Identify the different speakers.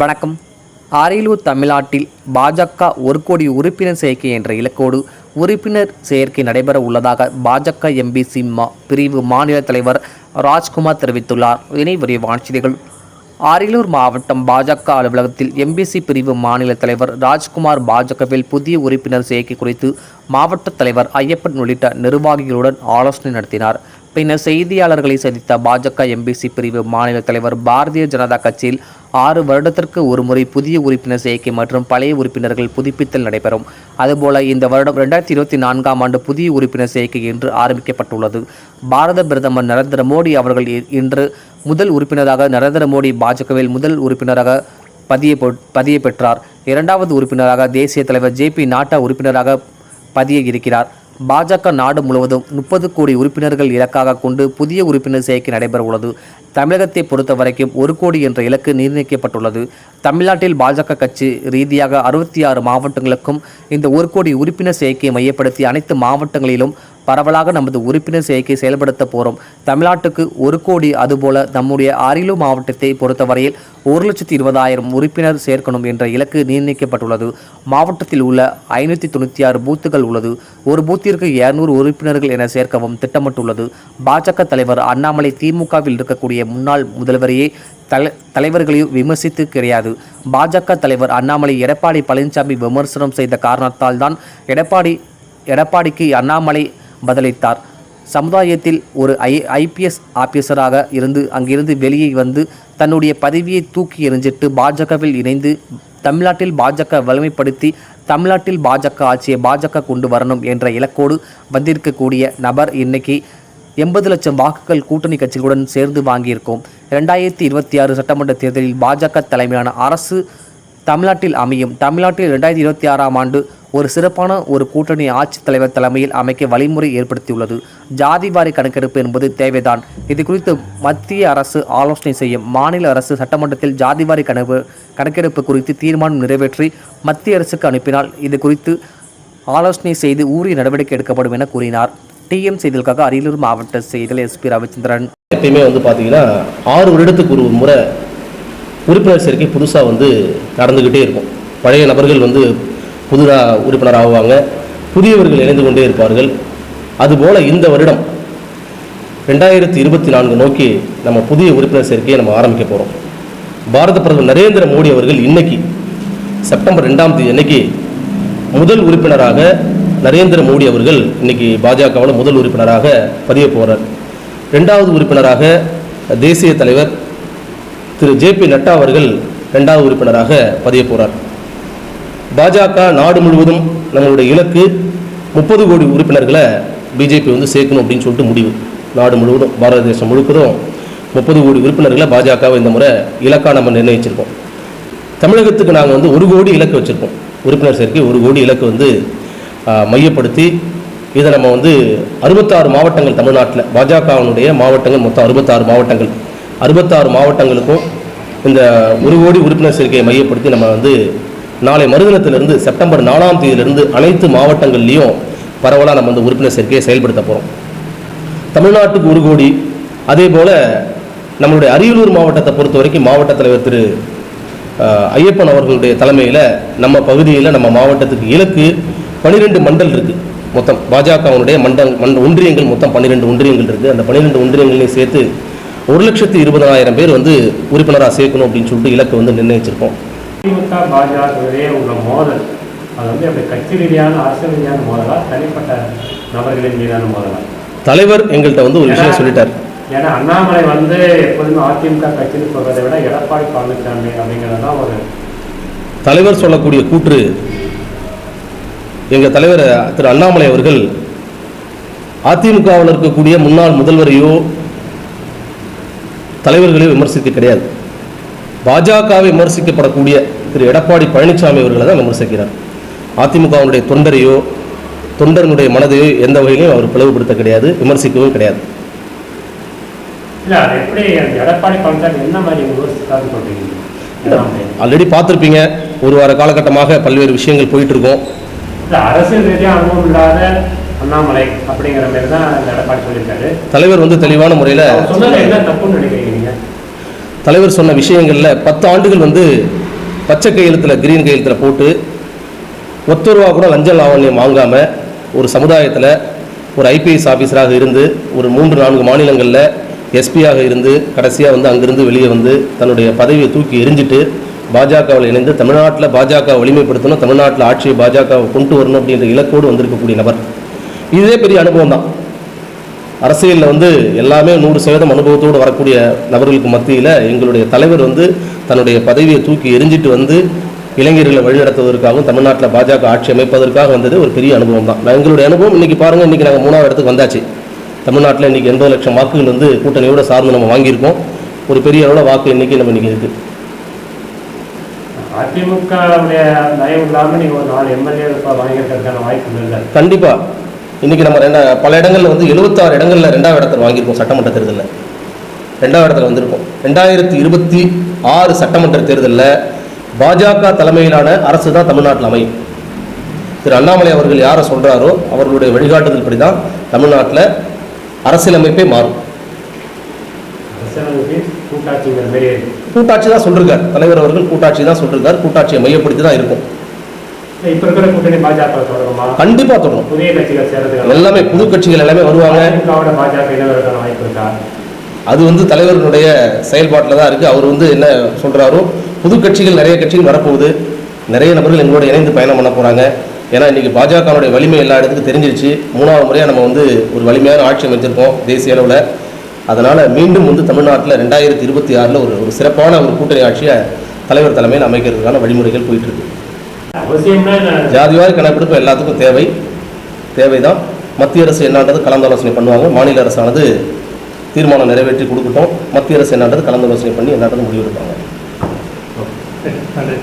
Speaker 1: வணக்கம். அரியலூர் தமிழ்நாட்டில் பாஜக ஒரு கோடி உறுப்பினர் சேர்க்கை என்ற இலக்கோடு உறுப்பினர் சேர்க்கை நடைபெற உள்ளதாக பாஜக எம்பிசி மா பிரிவு மாநில தலைவர் ராஜ்குமார் தெரிவித்துள்ளார். இணை விரைவான செய்திகள். அரியலூர் மாவட்டம் பாஜக அலுவலகத்தில் எம்பிசி பிரிவு மாநில தலைவர் ராஜ்குமார் பாஜகவில் புதிய உறுப்பினர் சேர்க்கை குறித்து மாவட்ட தலைவர் ஐயப்பன் உள்ளிட்ட நிர்வாகிகளுடன் ஆலோசனை நடத்தினார். பின்னர் செய்தியாளர்களை சந்தித்த பாஜக எம்பிசி பிரிவு மாநில தலைவர் பாரதிய ஜனதா கட்சியில் ஆறு வருடத்திற்கு ஒருமுறை புதிய உறுப்பினர் சேர்க்கை மற்றும் பழைய உறுப்பினர்கள் புதுப்பித்தல் நடைபெறும். அதுபோல இந்த வருடம் ரெண்டாயிரத்தி இருபத்தி நான்காம் ஆண்டு புதிய உறுப்பினர் சேர்க்கை என்று ஆரம்பிக்கப்பட்டுள்ளது. பாரத பிரதமர் நரேந்திர மோடி அவர்கள் இ- இன்று முதல் உறுப்பினராக நரேந்திர மோடி பாஜகவில் முதல் உறுப்பினராக பதிய பதிய பெற்றார். இரண்டாவது உறுப்பினராக தேசிய தலைவர் ஜே பி நாட்டா உறுப்பினராக பதிய இருக்கிறார். பாஜக நாடு முழுவதும் முப்பது கோடி உறுப்பினர்கள் இலக்காக கொண்டு புதிய உறுப்பினர் சேர்க்கை நடைபெற உள்ளது தமிழகத்தை பொறுத்த வரைக்கும் ஒரு கோடி என்ற இலக்கு நிர்ணயிக்கப்பட்டுள்ளது தமிழ்நாட்டில் பாஜக கட்சி ரீதியாக அறுபத்தி ஆறு மாவட்டங்களுக்கும் இந்த ஒரு கோடி உறுப்பினர் சேர்க்கையை மையப்படுத்தி அனைத்து மாவட்டங்களிலும் பரவலாக நமது உறுப்பினர் சேர்க்கை செயல்படுத்த போகிறோம் தமிழ்நாட்டுக்கு ஒரு கோடி அதுபோல நம்முடைய அரியலூர் மாவட்டத்தை பொறுத்தவரையில் ஒரு லட்சத்தி இருபதாயிரம் உறுப்பினர் சேர்க்கணும் என்ற இலக்கு நிர்ணயிக்கப்பட்டுள்ளது. மாவட்டத்தில் உள்ள ஐநூற்றி தொண்ணூற்றி ஆறு பூத்துகள் உள்ளது. ஒரு பூத்திற்கு இருநூறு உறுப்பினர்கள் என சேர்க்கவும் திட்டமிட்டுள்ளது. பாஜக தலைவர் அண்ணாமலை திமுகவில் இருக்கக்கூடிய முன்னாள் முதல்வரையே தலை தலைவர்களையும் விமர்சித்து கிடையாது. பாஜக தலைவர் அண்ணாமலை எடப்பாடி பழனிசாமி விமர்சனம் செய்த காரணத்தால் தான் எடப்பாடி எடப்பாடிக்கு அண்ணாமலை பதிலளித்தார். சமுதாயத்தில் ஒரு ஐ ஐபிஎஸ் ஆபீசராக இருந்து அங்கிருந்து வெளியே வந்து தன்னுடைய பதவியை தூக்கி எறிஞ்சிட்டு பாஜகவில் இணைந்து தமிழ்நாட்டில் பாஜக வலிமைப்படுத்தி தமிழ்நாட்டில் பாஜக ஆட்சியை பாஜக கொண்டு வரணும் என்ற இலக்கோடு வந்திருக்கக்கூடிய நபர் இன்னைக்கு எண்பது லட்சம் வாக்குகள் கூட்டணி கட்சிகளுடன் சேர்ந்து வாங்கியிருக்கோம். ரெண்டாயிரத்தி இருபத்தி ஆறு சட்டமன்ற தேர்தலில் பாஜக தலைமையிலான அரசு தமிழ்நாட்டில் அமையும். தமிழ்நாட்டில் ரெண்டாயிரத்தி இருபத்தி ஆறாம் ஆண்டு ஒரு சிறப்பான ஒரு கூட்டணி ஆட்சித் தலைவர் தலைமையில் அமைக்க வழிமுறை ஏற்படுத்தியுள்ளது. ஜாதி வாரி கணக்கெடுப்பு என்பது தேவைதான். இது குறித்து மத்திய அரசு ஆலோசனை செய்யும். மாநில அரசு சட்டமன்றத்தில் ஜாதி வாரி கணக்கு கணக்கெடுப்பு குறித்து தீர்மானம் நிறைவேற்றி மத்திய அரசுக்கு அனுப்பினால் இது குறித்து ஆலோசனை செய்து ஊரிய நடவடிக்கை எடுக்கப்படும் என கூறினார். டிஎம் செய்திகளுக்காக அரியலூர் மாவட்ட செய்திகள் எஸ்பி ரவிச்சந்திரன்
Speaker 2: எப்பயுமே வந்து பார்த்தீங்கன்னா ஆறு வருடத்துக்கு ஒரு முறை உறுப்பினர் சேர்க்கை புதுசாக வந்து நடந்துக்கிட்டே இருக்கும். பழைய நபர்கள் வந்து புதுதாக உறுப்பினர் ஆவாங்க புதியவர்கள் இணைந்து கொண்டே இருப்பார்கள். அதுபோல் இந்த வருடம் ரெண்டாயிரத்தி இருபத்தி நான்கு நோக்கி நம்ம புதிய உறுப்பினர் சேர்க்கையை நம்ம ஆரம்பிக்க போகிறோம் பாரத பிரதமர் நரேந்திர மோடி அவர்கள் இன்னைக்கு செப்டம்பர் ரெண்டாம் தேதி அன்னைக்கு முதல் உறுப்பினராக நரேந்திர மோடி அவர்கள் இன்னைக்கு பாஜகவில் முதல் உறுப்பினராக பதிய போகிறார் ரெண்டாவது உறுப்பினராக தேசிய தலைவர் திரு ஜே பி நட்டா அவர்கள் ரெண்டாவது உறுப்பினராக பதிய போகிறார் பாஜக நாடு முழுவதும் நம்மளுடைய இலக்கு முப்பது கோடி உறுப்பினர்களை பிஜேபி வந்து சேர்க்கணும் அப்படின்னு சொல்லிட்டு முடிவு. நாடு முழுவதும் பாரத தேசம் முழுவதும் முப்பது கோடி உறுப்பினர்களை பாஜகவை இந்த முறை இலக்காக நம்ம நிர்ணயிச்சிருக்கோம். தமிழகத்துக்கு நாங்கள் வந்து ஒரு கோடி இலக்கு வச்சுருக்கோம். உறுப்பினர் சேர்க்கை ஒரு கோடி இலக்கு வந்து மையப்படுத்தி இதை நம்ம வந்து அறுபத்தாறு மாவட்டங்கள் தமிழ்நாட்டில் பாஜகவினுடைய மாவட்டங்கள் மொத்தம் அறுபத்தாறு மாவட்டங்கள். அறுபத்தாறு மாவட்டங்களுக்கும் இந்த ஒரு கோடி உறுப்பினர் சேர்க்கையை மையப்படுத்தி நம்ம வந்து நாளை மறுதினத்திலிருந்து செப்டம்பர் நாலாம் தேதியிலிருந்து அனைத்து மாவட்டங்கள்லேயும் பரவலாக நம்ம வந்து உறுப்பினர் சேர்க்கையை செயல்படுத்த போகிறோம் தமிழ்நாட்டுக்கு ஒரு கோடி அதே போல் நம்மளுடைய அரியலூர் மாவட்டத்தை பொறுத்த வரைக்கும் மாவட்ட தலைவர் திரு ஐயப்பன் அவர்களுடைய தலைமையில் நம்ம பகுதியில் நம்ம மாவட்டத்துக்கு இலக்கு பன்னிரெண்டு மண்டல் இருக்குது மொத்தம் பாஜகவினுடைய மண்டல் மண்ட ஒன்றியங்கள் மொத்தம் பன்னிரெண்டு ஒன்றியங்கள் இருக்குது அந்த பன்னிரெண்டு ஒன்றியங்களையும் சேர்த்து ஒரு லட்சத்து இருபதாயிரம் பேர் வந்து உறுப்பினராக சேர்க்கணும் அப்படின்னு சொல்லிட்டு இலக்கு வந்து நிர்ணயிச்சிருக்கோம்.
Speaker 3: திமுக பாஜக இடையே உள்ள மோதல். அது வந்து அப்படி கட்சி ரீதியான அரசியல் ரீதியான மோதலா தனிப்பட்ட நபர்களின் மீதான மோதலா?
Speaker 2: தலைவர் எங்கள்கிட்ட வந்து ஒரு விஷயம் சொல்லிட்டார்.
Speaker 3: ஏன்னா அண்ணாமலை வந்து எப்போதுமே அதிமுக கட்சின்னு சொல்றதை விட எடப்பாடி பழனிசாமி அப்படிங்கிறது தான் ஒரு
Speaker 2: தலைவர் சொல்லக்கூடிய கூற்று. எங்கள் தலைவர் திரு அண்ணாமலை அவர்கள் அதிமுகவில் இருக்கக்கூடிய முன்னாள் முதல்வரையோ தலைவர்களையோ விமர்சிக்க கிடையாது. பாஜகவை விமர்சிக்கப்படக்கூடிய திரு எடப்பாடி பழனிசாமி அவர்களை தான் விமர்சிக்கிறார். அதிமுகவினுடைய தொண்டரையோ தொண்டர்களுடைய மனதையோ எந்த வகையிலையும் அவர் பிளவுபடுத்த கிடையாது விமர்சிக்கவும் கிடையாது. ஆல்ரெடி பார்த்துருப்பீங்க. ஒரு வார காலகட்டமாக பல்வேறு விஷயங்கள் போயிட்டு இருக்கோம்
Speaker 3: அரசியல் ரீதியா அனுபவம் இல்லாத அண்ணாமலை அப்படிங்கிற மாதிரி தான் எடப்பாடி சொல்லியிருக்காரு.
Speaker 2: தலைவர் வந்து தெளிவான முறையில்
Speaker 3: என்ன தப்புன்னு நினைக்கிறீங்க? நீங்க
Speaker 2: தலைவர் சொன்ன விஷயங்களில் பத்து ஆண்டுகள் வந்து பச்சை கையெழுத்தில் கிரீன் கையெழுத்தில் போட்டு ஒத்த ரூபா கூட லஞ்ச லாவண்யம் வாங்காமல் ஒரு சமுதாயத்தில் ஒரு ஐபிஎஸ் ஆஃபீஸராக இருந்து ஒரு மூன்று நான்கு மாநிலங்களில் எஸ்பியாக இருந்து கடைசியாக வந்து அங்கிருந்து வெளியே வந்து தன்னுடைய பதவியை தூக்கி எரிஞ்சிட்டு பாஜகவில் இணைந்து தமிழ்நாட்டில் பாஜக வலிமைப்படுத்தணும் தமிழ்நாட்டில் ஆட்சியை பாஜகவை கொண்டு வரணும் அப்படின்ற இலக்கோடு வந்திருக்கக்கூடிய நபர். இதே பெரிய அனுபவம் தான். அரசியலில் வந்து எல்லாமே நூறு சதவீதம் அனுபவத்தோடு வரக்கூடிய நபர்களுக்கு மத்தியில் எங்களுடைய தலைவர் வந்து தன்னுடைய பதவியை தூக்கி எரிஞ்சிட்டு வந்து இளைஞர்களை வழிநடத்துவதற்காகவும் தமிழ்நாட்டில் பாஜக ஆட்சி அமைப்பதற்காக வந்தது ஒரு பெரிய அனுபவம் தான். எங்களுடைய அனுபவம் இன்னைக்கு பாருங்க இன்னைக்கு நாங்கள் மூணாவது இடத்துக்கு வந்தாச்சு. தமிழ்நாட்டில் இன்னைக்கு எண்பது லட்சம் வாக்குகள் வந்து கூட்டணியோட சார்ந்து நம்ம வாங்கியிருக்கோம். ஒரு பெரிய அளவில் வாக்கு எண்ணிக்கை நம்ம இன்னைக்கு இருக்கு.
Speaker 3: அதிமுகவுடைய தயவு
Speaker 2: இன்னைக்கு நம்ம ரெண்டா பல இடங்கள்ல வந்து எழுபத்தாறு இடங்கள்ல ரெண்டாவது இடத்துல வாங்கியிருக்கோம் சட்டமன்ற தேர்தலில். ரெண்டாவது இடத்துல வந்திருக்கோம். ரெண்டாயிரத்தி இருபத்தி ஆறு சட்டமன்ற தேர்தலில் பாஜக தலைமையிலான அரசு தான் தமிழ்நாட்டில் அமையும். திரு அண்ணாமலை அவர்கள் யாரை சொல்றாரோ அவர்களுடைய வழிகாட்டுதல் படி தான் தமிழ்நாட்டில் அரசியலமைப்பே மாறும். கூட்டாட்சி தான் சொல்லிருக்கார். தலைவர் அவர்கள் கூட்டாட்சி தான் சொல்லிருக்கார். கூட்டாட்சியை மையப்படுத்தி தான் இருக்கும்.
Speaker 3: இப்ப இருக்கிற கூட்டணி பாஜக தொடருமா?
Speaker 2: கண்டிப்பா தொடரும்.
Speaker 3: புதிய கட்சிகள் சேர்றதுக்கு
Speaker 2: எல்லாமே புது கட்சிகள் எல்லாமே வருவாங்க.
Speaker 3: பாஜக இணைவதற்கான வாய்ப்பு இருக்கா?
Speaker 2: அது வந்து தலைவர்களுடைய செயல்பாட்டில் தான் இருக்குது அவர் வந்து என்ன சொல்கிறாரோ புது கட்சிகள் நிறைய கட்சிகள் வரப்போகுது. நிறைய நபர்கள் எங்களோட இணைந்து பயணம் பண்ண போகிறாங்க ஏன்னா இன்றைக்கி பாஜகவுடைய வலிமை எல்லா இடத்துக்கும் தெரிஞ்சிருச்சு. மூணாவது முறையாக நம்ம வந்து ஒரு வலிமையான ஆட்சி அமைச்சிருக்கோம் தேசிய அளவில். அதனால் மீண்டும் வந்து தமிழ்நாட்டில் ரெண்டாயிரத்தி இருபத்தி ஆறில் ஒரு ஒரு சிறப்பான ஒரு கூட்டணி ஆட்சியை தலைவர் தலைமையில் அமைக்கிறதுக்கான வழிமுறைகள் போயிட்டுருக்கு? ஜாதிவாரி கணக்கெடுப்பு எல்லாத்துக்கும் தேவை. தேவைதான். மத்திய அரசு என்னன்றது கலந்தாலோசனை பண்ணுவாங்க. மாநில அரசானது தீர்மானம் நிறைவேற்றி கொடுக்கட்டும். மத்திய அரசு என்னன்றது கலந்தாலோசனை பண்ணி என்னன்றது முடிவெடுப்பாங்க.
Speaker 3: நன்றி.